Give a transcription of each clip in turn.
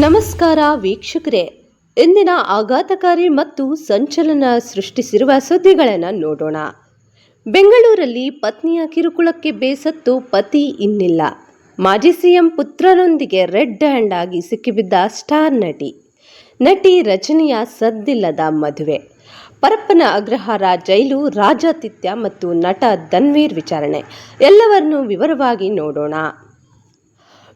ನಮಸ್ಕಾರ ವೀಕ್ಷಕರೇ. ಇಂದಿನ ಆಘಾತಕಾರಿ ಮತ್ತು ಸಂಚಲನ ಸೃಷ್ಟಿಸಿರುವ ಸುದ್ದಿಗಳನ್ನು ನೋಡೋಣ. ಬೆಂಗಳೂರಲ್ಲಿ ಪತ್ನಿಯ ಕಿರುಕುಳಕ್ಕೆ ಬೇಸತ್ತು ಪತಿ ಇನ್ನಿಲ್ಲ. ಮಾಜಿ ಸಿಎಂ ಪುತ್ರನೊಂದಿಗೆ ರೆಡ್ ಹ್ಯಾಂಡ್ ಆಗಿ ಸಿಕ್ಕಿಬಿದ್ದ ಸ್ಟಾರ್ ನಟಿ. ನಟಿ ರಜನಿಯ ಸದ್ದಿಲ್ಲದ ಮದುವೆ. ಪರಪ್ಪನ ಅಗ್ರಹಾರ ಜೈಲು, ರಾಜಾತಿಥ್ಯ ಮತ್ತು ನಟ ಧನ್ವೀರ್ ವಿಚಾರಣೆ. ಎಲ್ಲವನ್ನೂ ವಿವರವಾಗಿ ನೋಡೋಣ.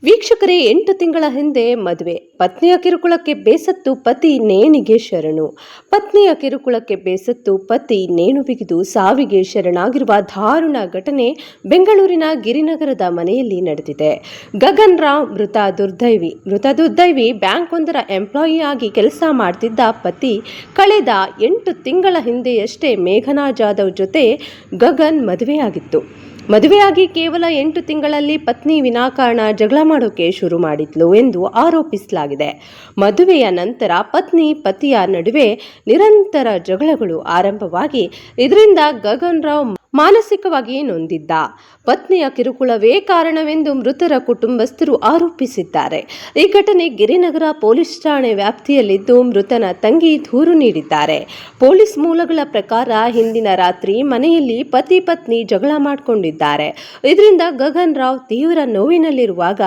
ವೀಕ್ಷಕರೇ, ಎಂಟು ತಿಂಗಳ ಹಿಂದೆ ಮದುವೆ. ಪತ್ನಿಯ ಕಿರುಕುಳಕ್ಕೆ ಬೇಸತ್ತು ಪತಿ ನೇಣಿಗೆ ಶರಣು. ಪತ್ನಿಯ ಕಿರುಕುಳಕ್ಕೆ ಬೇಸತ್ತು ಪತಿ ನೇಣು ಬಿಗಿದು ಸಾವಿಗೆ ಶರಣಾಗಿರುವ ದಾರುಣ ಘಟನೆ ಬೆಂಗಳೂರಿನ ಗಿರಿನಗರದ ಮನೆಯಲ್ಲಿ ನಡೆದಿದೆ. ಗಗನ್ ರಾವ್, ಮೃತ ದುರ್ದೈವಿ. ಮೃತ ದುರ್ದೈವಿ ಬ್ಯಾಂಕ್ ಒಂದರ ಎಂಪ್ಲಾಯಿ ಆಗಿ ಕೆಲಸ ಮಾಡ್ತಿದ್ದ ಪತಿ ಕಳೆದ ಎಂಟು ತಿಂಗಳ ಹಿಂದೆಯಷ್ಟೇ ಮೇಘನಾ ಜಾಧವ್ ಜೊತೆ ಗಗನ್ ಮದುವೆಯಾಗಿತ್ತು. ಮದುವೆಯಾಗಿ ಕೇವಲ ಎಂಟು ತಿಂಗಳಲ್ಲಿ ಪತ್ನಿ ವಿನಾಕಾರಣ ಜಗಳ ಮಾಡೋಕೆ ಶುರು ಮಾಡಿದ್ಲು ಎಂದು ಆರೋಪಿಸಲಾಗಿದೆ. ಮದುವೆಯ ನಂತರ ಪತ್ನಿ, ಪತಿಯ ನಡುವೆ ನಿರಂತರ ಜಗಳಗಳು ಆರಂಭವಾಗಿ, ಇದರಿಂದ ಗಗನ್ ರಾವ್ ಮಾನಸಿಕವಾಗಿ ನೊಂದಿದ್ದ. ಪತ್ನಿಯ ಕಿರುಕುಳವೇ ಕಾರಣವೆಂದು ಮೃತರ ಕುಟುಂಬಸ್ಥರು ಆರೋಪಿಸಿದ್ದಾರೆ. ಈ ಘಟನೆ ಗಿರಿನಗರ ಪೊಲೀಸ್ ಠಾಣೆ ವ್ಯಾಪ್ತಿಯಲ್ಲಿದ್ದು ಮೃತನ ತಂಗಿ ದೂರು ನೀಡಿದ್ದಾರೆ. ಪೊಲೀಸ್ ಮೂಲಗಳ ಪ್ರಕಾರ ಹಿಂದಿನ ರಾತ್ರಿ ಮನೆಯಲ್ಲಿ ಪತಿ ಪತ್ನಿ ಜಗಳ ಮಾಡಿಕೊಂಡಿದ್ದಾರೆ. ಇದರಿಂದ ಗಗನ್ ರಾವ್ ತೀವ್ರ ನೋವಿನಲ್ಲಿರುವಾಗ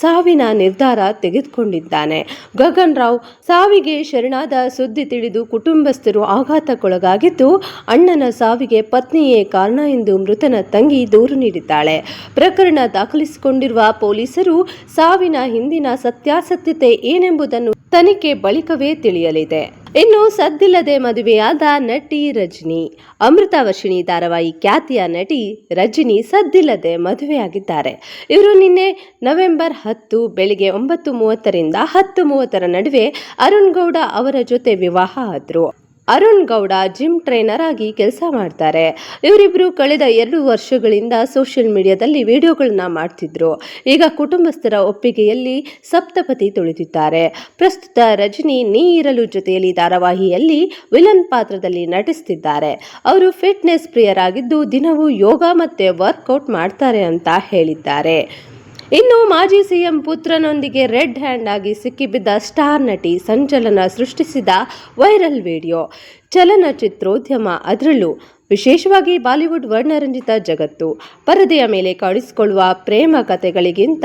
ಸಾವಿನ ನಿರ್ಧಾರ ತೆಗೆದುಕೊಂಡಿದ್ದಾನೆ. ಗಗನ್ ರಾವ್ ಸಾವಿಗೆ ಶರಣಾದ ಸುದ್ದಿ ತಿಳಿದು ಕುಟುಂಬಸ್ಥರು ಆಘಾತಕ್ಕೊಳಗಾಗಿದ್ದು, ಅಣ್ಣನ ಸಾವಿಗೆ ಪತ್ನಿಯೇ ಕಾರಣ ಎಂದು ಮೃತನ ತಂಗಿ ದೂರು ನೀಡಿದ್ದಾಳೆ. ಪ್ರಕರಣ ದಾಖಲಿಸಿಕೊಂಡಿರುವ ಪೊಲೀಸರು ಸಾವಿನ ಹಿಂದಿನ ಸತ್ಯಾಸತ್ಯತೆ ಏನೆಂಬುದನ್ನು ತನಿಖೆ ಬಳಿಕವೇ ತಿಳಿಯಲಿದೆ. ಇನ್ನು ಸದ್ದಿಲ್ಲದೆ ಮದುವೆಯಾದ ನಟಿ ರಜನಿ. ಅಮೃತ ವರ್ಷಿಣಿ ಧಾರಾವಾಹಿ ಖ್ಯಾತಿಯ ನಟಿ ರಜನಿ ಸದ್ದಿಲ್ಲದೆ ಮದುವೆಯಾಗಿದ್ದಾರೆ. ಇವರು ನಿನ್ನೆ ನವೆಂಬರ್ ಹತ್ತು, ಬೆಳಿಗ್ಗೆ ಒಂಬತ್ತು ಮೂವತ್ತರಿಂದ ಹತ್ತು ಮೂವತ್ತರ ನಡುವೆ ಅರುಣ್ ಗೌಡ ಅವರ ಜೊತೆ ವಿವಾಹ ಆದ್ರು. ಅರುಣ್ ಗೌಡ ಜಿಮ್ ಟ್ರೈನರ್ ಆಗಿ ಕೆಲಸ ಮಾಡ್ತಾರೆ. ಇವರಿಬ್ಬರು ಕಳೆದ ಎರಡು ವರ್ಷಗಳಿಂದ ಸೋಷಿಯಲ್ ಮೀಡಿಯಾದಲ್ಲಿ ವಿಡಿಯೋಗಳನ್ನ ಮಾಡ್ತಿದ್ರು. ಈಗ ಕುಟುಂಬಸ್ಥರ ಒಪ್ಪಿಗೆಯಲ್ಲಿ ಸಪ್ತಪತಿ ತುಳಿದಿದ್ದಾರೆ. ಪ್ರಸ್ತುತ ರಜನಿ ನೀ ಇರಲು ಜೊತೆಯಲ್ಲಿ ಧಾರಾವಾಹಿಯಲ್ಲಿ ವಿಲನ್ ಪಾತ್ರದಲ್ಲಿ ನಟಿಸ್ತಿದ್ದಾರೆ. ಅವರು ಫಿಟ್ನೆಸ್ ಪ್ರಿಯರಾಗಿದ್ದು ದಿನವೂ ಯೋಗ ಮತ್ತು ವರ್ಕೌಟ್ ಮಾಡ್ತಾರೆ ಅಂತ ಹೇಳಿದ್ದಾರೆ. ಇನ್ನು ಮಾಜಿ ಸಿಎಂ ಪುತ್ರನೊಂದಿಗೆ ರೆಡ್ ಹ್ಯಾಂಡ್ ಆಗಿ ಸಿಕ್ಕಿಬಿದ್ದ ಸ್ಟಾರ್ ನಟಿ ಸಂಚಲನ ಸೃಷ್ಟಿಸಿದ ವೈರಲ್ ವಿಡಿಯೋ. ಚಲನಚಿತ್ರೋದ್ಯಮ ಅದರಲ್ಲೂ ವಿಶೇಷವಾಗಿ ಬಾಲಿವುಡ್ ವರ್ಣರಂಜಿತ ಜಗತ್ತು. ಪರದೆಯ ಮೇಲೆ ಕಾಣಿಸಿಕೊಳ್ಳುವ ಪ್ರೇಮ ಕಥೆಗಳಿಗಿಂತ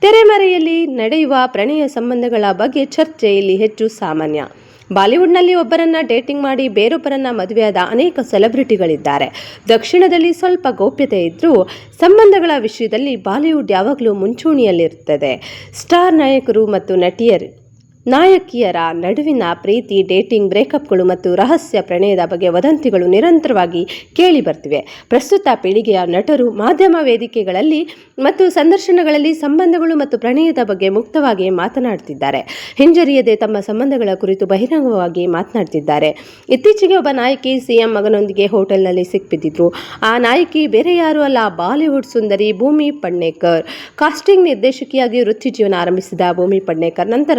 ತೆರೆಮರೆಯಲ್ಲಿ ನಡೆಯುವ ಪ್ರಣಯ ಸಂಬಂಧಗಳ ಬಗ್ಗೆ ಚರ್ಚೆ ಇಲ್ಲಿ ಹೆಚ್ಚು ಸಾಮಾನ್ಯ. ಬಾಲಿವುಡ್ನಲ್ಲಿ ಒಬ್ಬರನ್ನ ಡೇಟಿಂಗ್ ಮಾಡಿ ಬೇರೊಬ್ಬರನ್ನ ಮದುವೆಯಾದ ಅನೇಕ ಸೆಲೆಬ್ರಿಟಿಗಳಿದ್ದಾರೆ. ದಕ್ಷಿಣದಲ್ಲಿ ಸ್ವಲ್ಪ ಗೌಪ್ಯತೆ ಇದ್ದರೂ ಸಂಬಂಧಗಳ ವಿಷಯದಲ್ಲಿ ಬಾಲಿವುಡ್ ಯಾವಾಗಲೂ ಮುಂಚೂಣಿಯಲ್ಲಿರುತ್ತದೆ. ಸ್ಟಾರ್ ನಾಯಕರು ಮತ್ತು ನಟಿಯರು ನಾಯಕಿಯರ ನಡುವಿನ ಪ್ರೀತಿ, ಡೇಟಿಂಗ್, ಬ್ರೇಕಪ್ಗಳು ಮತ್ತು ರಹಸ್ಯ ಪ್ರಣಯದ ಬಗ್ಗೆ ವದಂತಿಗಳು ನಿರಂತರವಾಗಿ ಕೇಳಿ ಬರ್ತಿವೆ. ಪ್ರಸ್ತುತ ಪೀಳಿಗೆಯ ನಟರು, ಮಾಧ್ಯಮ ವೇದಿಕೆಗಳಲ್ಲಿ ಮತ್ತು ಸಂದರ್ಶನಗಳಲ್ಲಿ ಸಂಬಂಧಗಳು ಮತ್ತು ಪ್ರಣಯದ ಬಗ್ಗೆ ಮುಕ್ತವಾಗಿ ಮಾತನಾಡುತ್ತಿದ್ದಾರೆ ಹಿಂಜರಿಯದೆ ತಮ್ಮ ಸಂಬಂಧಗಳ ಕುರಿತು ಬಹಿರಂಗವಾಗಿ ಮಾತನಾಡುತ್ತಿದ್ದಾರೆ ಇತ್ತೀಚೆಗೆ ಒಬ್ಬ ನಾಯಕಿ ಸಿಎಂ ಮಗನೊಂದಿಗೆ ಹೋಟೆಲ್ನಲ್ಲಿ ಸಿಕ್ಬಿದ್ದಿದ್ರು ಆ ನಾಯಕಿ ಬೇರೆ ಯಾರೂ ಅಲ್ಲ, ಬಾಲಿವುಡ್ ಸುಂದರಿ ಭೂಮಿ ಪಡ್ನೇಕರ್ ಕಾಸ್ಟಿಂಗ್ ನಿರ್ದೇಶಕಿಯಾಗಿ ವೃತ್ತಿ ಜೀವನ ಆರಂಭಿಸಿದ ಭೂಮಿ ಪಡ್ನೇಕರ್ ನಂತರ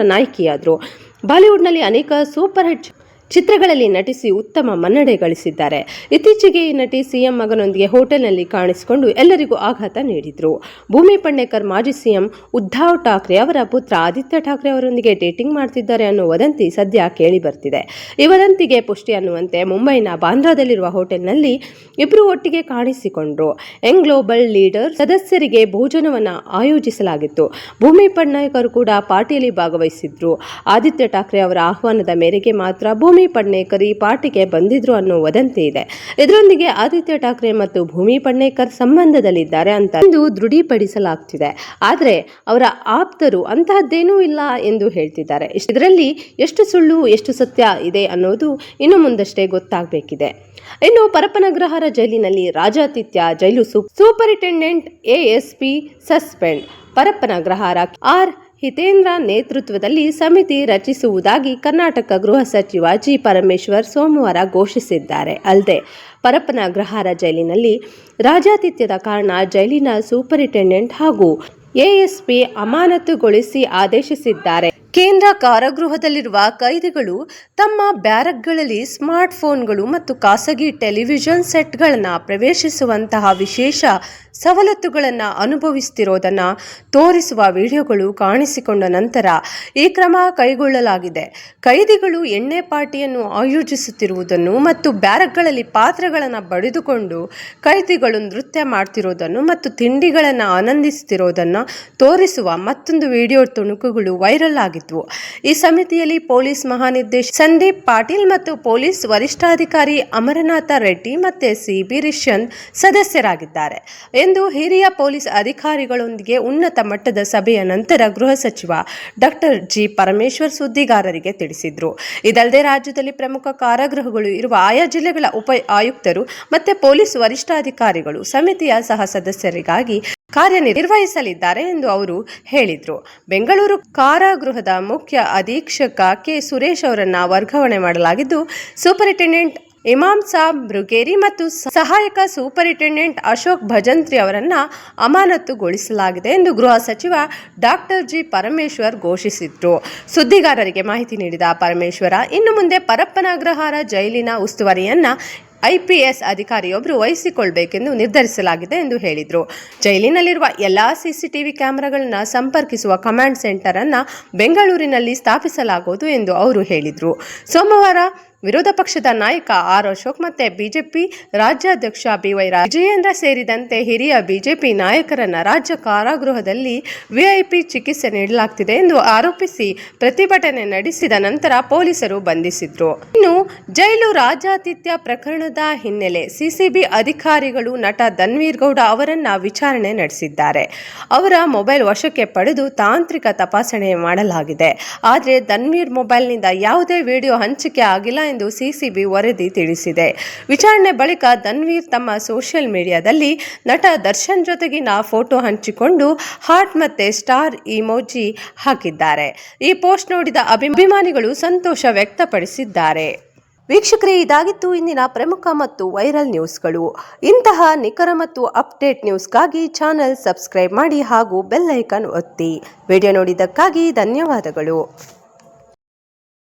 ನಾಯಕಿಯಾದರು ಬಾಲಿವುಡ್ನಲ್ಲಿ ಅನೇಕ ಸೂಪರ್ ಹಿಟ್ ಚಿತ್ರಗಳಲ್ಲಿ ನಟಿಸಿ ಉತ್ತಮ ಮನ್ನಣೆ ಗಳಿಸಿದ್ದಾರೆ. ಇತ್ತೀಚೆಗೆ ಈ ನಟಿ ಸಿಎಂ ಮಗನೊಂದಿಗೆ ಹೋಟೆಲ್ನಲ್ಲಿ ಕಾಣಿಸಿಕೊಂಡು ಎಲ್ಲರಿಗೂ ಆಘಾತ ನೀಡಿದ್ರು. ಭೂಮಿ ಪಣ್ಣೇಕರ್ ಮಾಜಿ ಸಿಎಂ ಉದ್ಧವ್ ಠಾಕ್ರೆ ಅವರ ಪುತ್ರ ಆದಿತ್ಯ ಠಾಕ್ರೆ ಅವರೊಂದಿಗೆ ಡೇಟಿಂಗ್ ಮಾಡ್ತಿದ್ದಾರೆ ಅನ್ನೋ ವದಂತಿ ಸದ್ಯ ಕೇಳಿ ಬರ್ತಿದೆ. ಈ ವದಂತಿಗೆ ಪುಷ್ಟಿ ಅನ್ನುವಂತೆ ಮುಂಬೈನ ಬಾಂದ್ರಾದಲ್ಲಿರುವ ಹೋಟೆಲ್ನಲ್ಲಿ ಇಬ್ಬರು ಒಟ್ಟಿಗೆ ಕಾಣಿಸಿಕೊಂಡ್ರು. ಯಂಗ್ ಗ್ಲೋಬಲ್ ಲೀಡರ್ ಸದಸ್ಯರಿಗೆ ಭೋಜನವನ್ನು ಆಯೋಜಿಸಲಾಗಿತ್ತು. ಭೂಮಿ ಪಣ್ಣೇಕರ್ ಕೂಡ ಪಾರ್ಟಿಯಲ್ಲಿ ಭಾಗವಹಿಸಿದ್ರು. ಆದಿತ್ಯ ಠಾಕ್ರೆ ಅವರ ಆಹ್ವಾನದ ಮೇರೆಗೆ ಮಾತ್ರ ಭೂಮಿ ಪಡ್ನೇಕರ್ ಈ ಪಾರ್ಟಿಗೆ ಬಂದಿದ್ರು ಅನ್ನೋ ವದಂತಿ ಇದೆ. ಇದರೊಂದಿಗೆ ಆದಿತ್ಯ ಠಾಕ್ರೆ ಮತ್ತು ಭೂಮಿ ಪಡ್ನೇಕರ್ ಸಂಬಂಧದಲ್ಲಿದ್ದಾರೆ ಅಂತ ಎಂದು ದೃಢೀಪಡಿಸಲಾಗ್ತಿದೆ ಆದರೆ ಅವರ ಆಪ್ತರು ಅಂತಹದ್ದೇನೂ ಇಲ್ಲ ಎಂದು ಹೇಳ್ತಿದ್ದಾರೆ. ಇದರಲ್ಲಿ ಎಷ್ಟು ಸುಳ್ಳು, ಎಷ್ಟು ಸತ್ಯ ಇದೆ ಅನ್ನೋದು ಇನ್ನು ಮುಂದಷ್ಟೇ ಗೊತ್ತಾಗಬೇಕಿದೆ. ಇನ್ನು ಪರಪನಗ್ರಹಾರ ಜೈಲಿನಲ್ಲಿ ರಾಜಾತಿಥ್ಯ, jail superintendent ASP suspend. Parappana Grahara R Hitendra ನೇತೃತ್ವದಲ್ಲಿ ಸಮಿತಿ ರಚಿಸುವುದಾಗಿ ಕರ್ನಾಟಕ ಗೃಹ ಸಚಿವ ಜಿ ಪರಮೇಶ್ವರ್ ಸೋಮವಾರ ಘೋಷಿಸಿದ್ದಾರೆ. ಅಲ್ಲದೆ ಪರಪ್ಪನ ಗ್ರಹಾರ ಜೈಲಿನಲ್ಲಿ ರಾಜಾತಿಥ್ಯದ ಕಾರಣ ಜೈಲಿನ ಸೂಪರಿಂಟೆಂಡೆಂಟ್ ಹಾಗೂ ಎಎಸ್ಪಿ ಅಮಾನತುಗೊಳಿಸಿ ಆದೇಶಿಸಿದ್ದಾರೆ. ಕೇಂದ್ರ ಕಾರಾಗೃಹದಲ್ಲಿರುವ ಕೈದಿಗಳು ತಮ್ಮ ಬ್ಯಾರಕ್ಗಳಲ್ಲಿ ಸ್ಮಾರ್ಟ್ಫೋನ್ಗಳು ಮತ್ತು ಖಾಸಗಿ ಟೆಲಿವಿಷನ್ ಸೆಟ್ಗಳನ್ನು ಪ್ರವೇಶಿಸುವಂತಹ ವಿಶೇಷ ಸವಲತ್ತುಗಳನ್ನು ಅನುಭವಿಸ್ತಿರೋದನ್ನು ತೋರಿಸುವ ವಿಡಿಯೋಗಳು ಕಾಣಿಸಿಕೊಂಡ ನಂತರ ಈ ಕ್ರಮ ಕೈಗೊಳ್ಳಲಾಗಿದೆ. ಕೈದಿಗಳು ಎಣ್ಣೆ ಪಾರ್ಟಿಯನ್ನು ಆಯೋಜಿಸುತ್ತಿರುವುದನ್ನು ಮತ್ತು ಬ್ಯಾರಕ್ಗಳಲ್ಲಿ ಪಾತ್ರಗಳನ್ನು ಬಡಿದುಕೊಂಡು ಕೈದಿಗಳು ನೃತ್ಯ ಮಾಡ್ತಿರೋದನ್ನು ಮತ್ತು ತಿಂಡಿಗಳನ್ನು ಆನಂದಿಸುತ್ತಿರೋದನ್ನು ತೋರಿಸುವ ಮತ್ತೊಂದು ವಿಡಿಯೋ ತುಣುಕುಗಳು ವೈರಲ್ ಆಗಿದ್ವು. ಈ ಸಮಿತಿಯಲ್ಲಿ ಪೊಲೀಸ್ ಮಹಾನಿರ್ದೇಶಕ ಸಂದೀಪ್ ಪಾಟೀಲ್ ಮತ್ತು ಪೊಲೀಸ್ ವರಿಷ್ಠಾಧಿಕಾರಿ ಅಮರನಾಥ ರೆಡ್ಡಿ ಮತ್ತು ಸಿ ಬಿ ರಿಷನ್ ಸದಸ್ಯರಾಗಿದ್ದಾರೆ. ಎಂದು ಹಿರಿಯ ಪೊಲೀಸ್ ಅಧಿಕಾರಿಗಳೊಂದಿಗೆ ಉನ್ನತ ಮಟ್ಟದ ಸಭೆಯ ನಂತರ ಗೃಹ ಸಚಿವ ಡಾಕ್ಟರ್ ಜಿ ಪರಮೇಶ್ವರ್ ಸುದ್ದಿಗಾರರಿಗೆ ತಿಳಿಸಿದರು. ಇದಲ್ಲದೆ ರಾಜ್ಯದಲ್ಲಿ ಪ್ರಮುಖ ಕಾರಾಗೃಹಗಳು ಇರುವ ಆಯಾ ಜಿಲ್ಲೆಗಳ ಉಪ ಆಯುಕ್ತರು ಮತ್ತು ಪೊಲೀಸ್ ವರಿಷ್ಠಾಧಿಕಾರಿಗಳು ಸಮಿತಿಯ ಸಹ ಸದಸ್ಯರಿಗಾಗಿ ಕಾರ್ಯನಿರ್ವಹಿಸಲಿದ್ದಾರೆ ಎಂದು ಅವರು ಹೇಳಿದರು. ಬೆಂಗಳೂರು ಕಾರಾಗೃಹದ ಮುಖ್ಯ ಅಧೀಕ್ಷಕ ಕೆ ಸುರೇಶ್ ಅವರನ್ನು ವರ್ಗಾವಣೆ ಮಾಡಲಾಗಿದ್ದು, ಸೂಪರಿಂಟೆಂಡೆಂಟ್ ಇಮಾಮ್ ಸಾಬ್ ಮೃಗೇರಿ ಮತ್ತು ಸಹಾಯಕ ಸೂಪರಿಂಟೆಂಡೆಂಟ್ ಅಶೋಕ್ ಭಜಂತ್ರಿ ಅವರನ್ನು ಅಮಾನತುಗೊಳಿಸಲಾಗಿದೆ ಎಂದು ಗೃಹ ಸಚಿವ ಡಾಕ್ಟರ್ ಜಿ ಪರಮೇಶ್ವರ್ ಘೋಷಿಸಿದ್ರು. ಸುದ್ದಿಗಾರರಿಗೆ ಮಾಹಿತಿ ನೀಡಿದ ಪರಮೇಶ್ವರ, ಇನ್ನು ಮುಂದೆ ಪರಪ್ಪನಗ್ರಹಾರ ಜೈಲಿನ ಉಸ್ತುವಾರಿಯನ್ನು ಐಪಿಎಸ್ ಅಧಿಕಾರಿಯೊಬ್ಬರು ವಹಿಸಿಕೊಳ್ಳಬೇಕೆಂದು ನಿರ್ಧರಿಸಲಾಗಿದೆ ಎಂದು ಹೇಳಿದರು. ಜೈಲಿನಲ್ಲಿರುವ ಎಲ್ಲ ಸಿಸಿಟಿವಿ ಕ್ಯಾಮೆರಾಗಳನ್ನು ಸಂಪರ್ಕಿಸುವ ಕಮಾಂಡ್ ಸೆಂಟರನ್ನು ಬೆಂಗಳೂರಿನಲ್ಲಿ ಸ್ಥಾಪಿಸಲಾಗುವುದು ಎಂದು ಅವರು ಹೇಳಿದರು. ಸೋಮವಾರ ವಿರೋಧ ಪಕ್ಷದ ನಾಯಕ ಆರ್ ಅಶೋಕ್ ಮತ್ತೆ ಬಿಜೆಪಿ ರಾಜ್ಯಾಧ್ಯಕ್ಷ ಬಿವೈ ವಿಜಯೇಂದ್ರ ಸೇರಿದಂತೆ ಹಿರಿಯ ಬಿಜೆಪಿ ನಾಯಕರನ್ನ ರಾಜ್ಯ ಕಾರಾಗೃಹದಲ್ಲಿ ವಿಐಪಿ ಚಿಕಿತ್ಸೆ ನೀಡಲಾಗ್ತಿದೆ ಎಂದು ಆರೋಪಿಸಿ ಪ್ರತಿಭಟನೆ ನಡೆಸಿದ ನಂತರ ಪೊಲೀಸರು ಬಂಧಿಸಿದ್ರು. ಇನ್ನು ಜೈಲು ರಾಜಾತಿಥ್ಯ ಪ್ರಕರಣದ ಹಿನ್ನೆಲೆ ಸಿಸಿಬಿ ಅಧಿಕಾರಿಗಳು ನಟ ಧನ್ವೀರ್ ಗೌಡ ಅವರನ್ನ ವಿಚಾರಣೆ ನಡೆಸಿದ್ದಾರೆ. ಅವರ ಮೊಬೈಲ್ ವಶಕ್ಕೆ ಪಡೆದು ತಾಂತ್ರಿಕ ತಪಾಸಣೆ ಮಾಡಲಾಗಿದೆ. ಆದರೆ ಧನ್ವೀರ್ ಮೊಬೈಲ್ನಿಂದ ಯಾವುದೇ ವಿಡಿಯೋ ಹಂಚಿಕೆ ಆಗಿಲ್ಲ ಎಂದು ಸಿಸಿಬಿ ವರದಿ ತಿಳಿಸಿದೆ. ವಿಚಾರಣೆ ಬಳಿಕ ಧನ್ವೀರ್ ತಮ್ಮ ಸೋಷಿಯಲ್ ಮೀಡಿಯಾದಲ್ಲಿ ನಟ ದರ್ಶನ್ ಜೊತೆಗಿನ ಫೋಟೋ ಹಂಚಿಕೊಂಡು ಹಾರ್ಟ್ ಮತ್ತೆ ಸ್ಟಾರ್ ಇಮೋಜಿ ಹಾಕಿದ್ದಾರೆ. ಈ ಪೋಸ್ಟ್ ನೋಡಿದ ಅಭಿ- ಅಭಿಮಾನಿಗಳು ಸಂತೋಷ ವ್ಯಕ್ತಪಡಿಸಿದ್ದಾರೆ. ವೀಕ್ಷಕರೇ, ಇದಾಗಿತ್ತು ಇಂದಿನ ಪ್ರಮುಖ ಮತ್ತು ವೈರಲ್ ನ್ಯೂಸ್ಗಳು. ಇಂತಹ ನಿಖರ ಮತ್ತು ಅಪ್ಡೇಟ್ ನ್ಯೂಸ್ಗಾಗಿ ಚಾನೆಲ್ ಸಬ್ಸ್ಕ್ರೈಬ್ ಮಾಡಿ ಹಾಗೂ ಬೆಲ್ ಐಕಾನ್ ಒತ್ತಿ. ವಿಡಿಯೋ ನೋಡಿದ್ದಕ್ಕಾಗಿ ಧನ್ಯವಾದಗಳು.